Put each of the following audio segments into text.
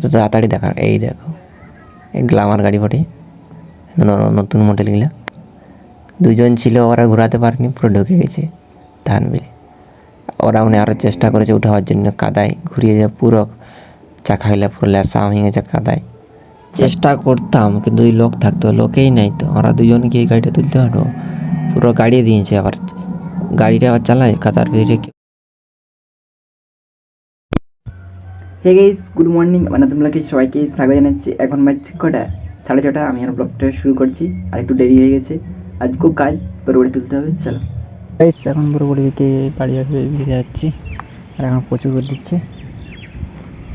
এত তাড়াতাড়ি দেখা এই দেখো, এই গ্লামার গাড়ি বটে। নতুন মডেলগুলো দুজন ছিল, ওরা ঘোরাতে পারেনি, পুরো ঢুকে গেছে, ধান বিলে। ওরা মানে আরও চেষ্টা করেছে উঠাবার জন্য, কাদায় ঘুরিয়ে যায় পুরো চাকাগুলা পুরো লেসা ভেঙে গেছে কাদায়। চেষ্টা করতাম, কিন্তু ওই লোক থাকতো, লোকেই নাই তো। ওরা দুজন গিয়ে গাড়িটা তুলতে পারব পুরো গাড়িয়ে দিয়েছে আবার। গাড়িটা আবার চালায়, কাদার ভিতরে হে গাইস গুড মর্নিং মানে তোমরাকে সবাইকে স্বাগত জানাচ্ছি এখন বাজছে কটা? সাড়ে ছটা আমি আর ব্লগটা শুরু করছি। আর একটু দেরি হয়ে গেছে। আজ খুব কাজ বড়বড়ি তুলতে হবে চলো। গাইস এখন বড়বড়ি দিকে বাড়ি বেরিয়ে যাচ্ছি। আর এখন প্রচুর রোদ দিচ্ছে।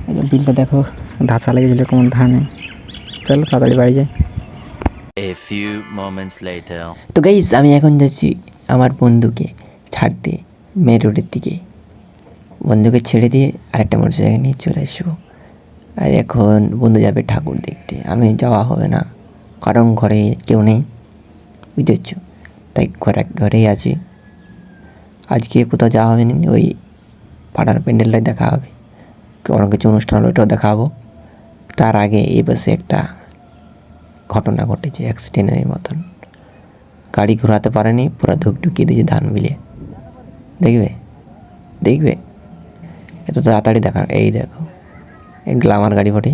এই যে বিলটা দেখো ধাসা লেগেছিল কেমন ধানে। চলো তাড়াতাড়ি বাড়ি যাই। A few moments later. তো গাইস আমি এখন যাচ্ছি আমার বন্ধুকে ছাড়তে মেন রোডের দিকে। বন্ধুকে ছেড়ে দিয়ে আরেকটা মোটরসাইকেল নিয়ে চলে আসব। আর এখন বন্ধু যাবে ঠাকুর দেখতে। আমি যাওয়া হবে না, কারণ ঘরে কেউ নেই, বুঝেছ? তাই ঘরে, ঘরেই আছি। আজকে কোথাও যাওয়া হবে না ওই পাড়ার প্যান্ডেলটাই দেখা হবে। কোনো কিছু অনুষ্ঠান হলো ওটাও দেখাবো। তার আগে এই বসে একটা ঘটনা ঘটেছে অ্যাক্সিডেন্টের মতন। গাড়ি ঘোরাতে পারেনি, পুরো ধুক ঢুকিয়ে দিয়েছে ধান বিলে দেখবে? দেখবে? এত তাড়াতাড়ি দেখা, এই দেখো, এই গ্লামার গাড়ি বটে।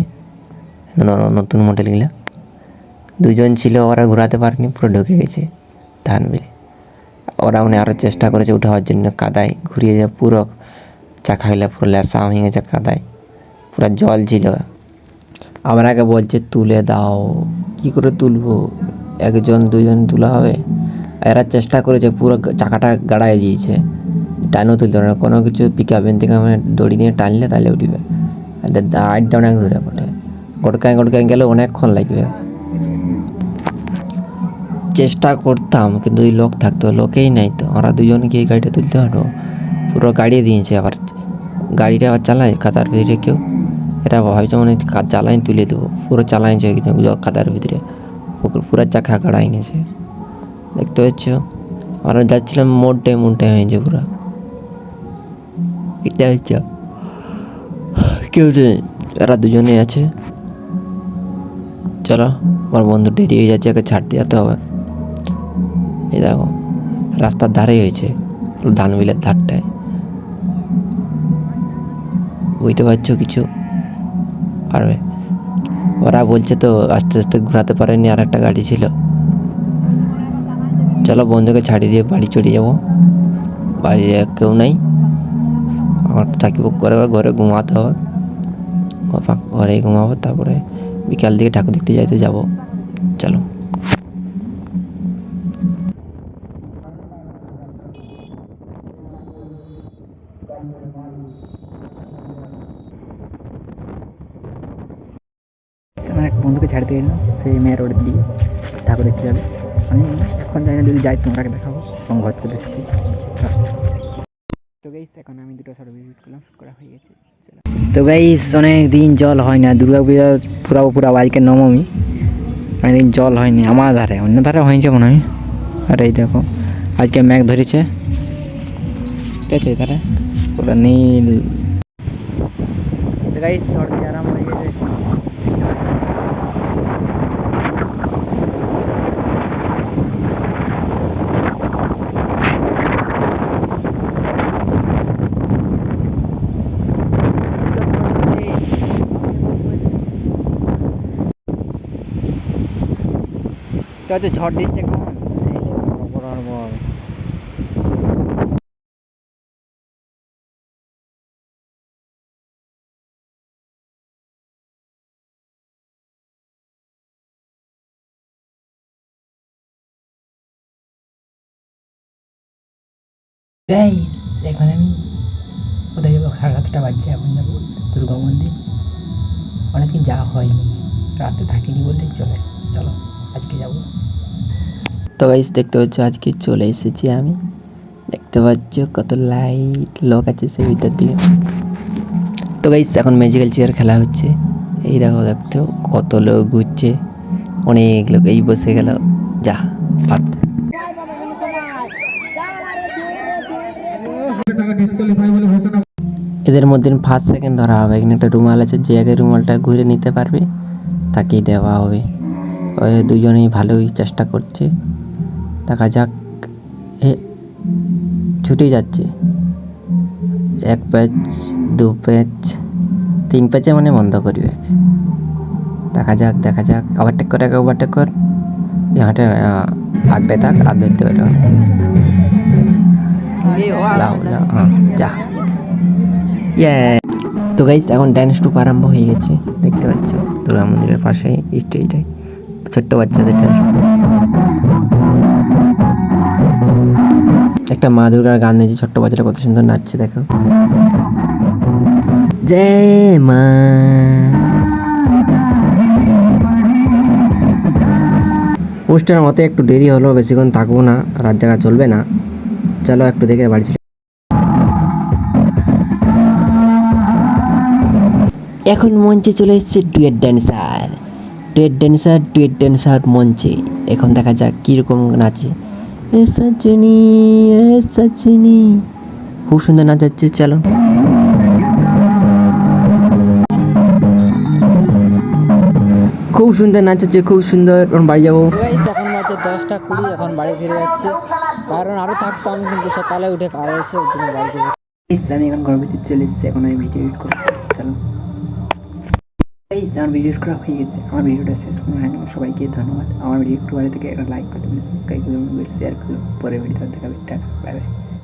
নতুন মডেলগুলো দুজন ছিল, ওরা ঘোরাতে পারেনি, পুরো ঢুকে গেছে ধান ওরা মানে আরও চেষ্টা করেছে উঠাবার জন্য, কাদায় ঘুরিয়ে যায় পুরো চাকাগুলা পুরো লেসা ভেঙে গেছে কাদায়। পুরো জল ছিল। আমাকে বলছে, তুলে দাও। কি করে তুলবো? একজন দুজন তোলা হবে? এরা চেষ্টা করেছে, পুরো চাকাটা গাড়াই দিয়েছে। টানও তুলতে পারে না। কোনো কিছু পিক আপেন থেকে মানে দড়ি দিয়ে টানলে তাহলে উঠবে। আটটা অনেক দূরে পড়ে গটকায় গটকায় গেলে অনেকক্ষণ লাগবে। চেষ্টা করতাম, কিন্তু ওই লোক থাকতো, লোকেই নাই তো। ওরা দুজন গিয়ে গাড়িটা তুলতে পারব পুরো গাড়িয়ে দিয়েছে আবার। গাড়িটা আবার চালায়, খাতার ভিতরে কেউ। এরা ভাবছে মানে চালাইন তুলে দেবো। পুরো চালাইছে খাতার ভিতরে। পুরো চাকা গাড়াই গেছে দেখতে পাচ্ছ? আমরা যাচ্ছিলাম মোড়টে মোড়টে হয়েছে পুরো। দেখতে পাচ্ছ কেউ এরা দুজনে আছে, চলো, আমার বন্ধু দেরি হয়ে যাচ্ছে, একে ছাড়তে যেতে হবে। এই দেখো, রাস্তার ধারে হয়েছে ধান বিলের ধারটায়। বুঝতে পারছ কিছু? পারবে? ওরা বলছে তো, আস্তে আস্তে ঘোরাতে পারেনি, আর একটা গাড়ি ছিল। চলো বন্ধুকে ছাড়িয়ে দিয়ে বাড়ি চলে যাব। বাড়ি কেউ নাই। আমার থাকিব করে ঘরে ঘুমাতে হবে ঘ- ঘরেই ঘুমাবো, তারপরে বিকাল দিকে ঠাকুর দেখতে যাইতে যাব। চলো। আমার এক বন্ধুকে ছাড়তে গেলাম সেই মেয়ের রোডের দিয়ে ঠাকুর দেখতে যাবে। আমি এখন জানি না যদি যাই তোমরাকে দেখাবো। এবং ঘর চলে এসেছি তো গাইস এখন আমি দুটো শর্ট করলাম শুট করা হয়ে গেছে তো গাইস অনেক দিন জল হয় না দুর্গা পূজা পুরাবো পুরাবো আজকে নবমী। অনেকদিন জল হয়নি আমার ধারে অন্য ধারে হয়েছে মনে হয়। আর এই দেখো আজকে মেঘ ধরেছে। ঠিক আছে ধারে পুরো নীল। গাইস শর্ট আরাম হয়ে গেছে। তো হচ্ছে ঝড় দিচ্ছে কেমন সেই বড় বড় এই এখন আমি কোথায় যাব? সাড়ে সাতটা বাজছে এখন যাব দুর্গা মন্দির। অনেকদিন যাওয়া হয়নি রাতে থাকিনি বললেই চলে চলো। আজকে যাব। তো গাইস দেখতে পাচ্ছ, আজকে চলে এসেছি আমি। দেখতে পাচ্ছ কত লাইট লোক আছে সেই ভিতর দিকে তো গাইস এখন ম্যাজিক্যাল চেয়ার খেলা হচ্ছে। এই দেখো, দেখতে কত লোক ঘুরছে। অনেক লোক এই বসে গেল। যা এ এদের মধ্যে ফার্স্ট সেকেন্ড ধরা হবে। এখানে একটা রুমাল আছে, যে আগে রুমালটা ঘুরে নিতে পারবে, তাকেই দেওয়া হবে। দুজনেই ভালোই চেষ্টা করছে। দেখা যাক, এ, ছুটে যাচ্ছে। এক প্যাচ, দু প্যাচ, তিন প্যাচে মানে বন্ধ করবে। দেখা যাক দেখা যাক। ওভারটেক করে, আগে ওভারটেক কর। হাঁটে আগড়ে থাক, আর ধরতে পারবে হ্যাঁ যা। তো গাইস এখন ড্যান্স টুপ আরম্ভ হয়ে গেছে। দেখতে পাচ্ছ, দুর্গা মন্দিরের পাশে স্টেজটাই ছোট্ট বাচ্চাদের একটা মা দুর্গার গান দিয়েছে ছোট্ট বাচ্চাটা কত সুন্দর নাচছে, দেখো। জয় মা। অনুষ্ঠানের মতে একটু দেরি হলো, বেশিক্ষণ থাকব না, রাত জায়গা চলবে না। চলো একটু দেখে বাড়ি চলে এখন মঞ্চে চলে এসেছে duet dancer duet dancer duet dancer মঞ্চে। এখন দেখা যাক কীরকম নাচে। খুব সুন্দর নাচ হচ্ছে চলো। খুব সুন্দর নাচ হচ্ছে খুব সুন্দর। এখন বাড়ি যাব। এখন বাজে দশটা কুড়ি এখন বাড়ি ফিরে যাচ্ছে। কারণ আরও থাকতাম কিন্তু সকালে উঠে কাজ আছে ওর জন্য বাড়ি যাব। আমি এখন ঘরের ভিতরে চলে এসেছি এখন আমি ভিডিও এডিট করব। চলো। Guys, আমার ভিডিও করা হয়ে গেছে। আমার ভিডিওটা শেষ করে হয়নি সবাইকে ধন্যবাদ। আমার ভিডিও একটু বাড়ি থেকে একটা লাইক করে দেবেন সাবস্ক্রাইব করে দেবেন শেয়ার করে পরে ভিডিওটা দেখাবে টাটা বাই বাই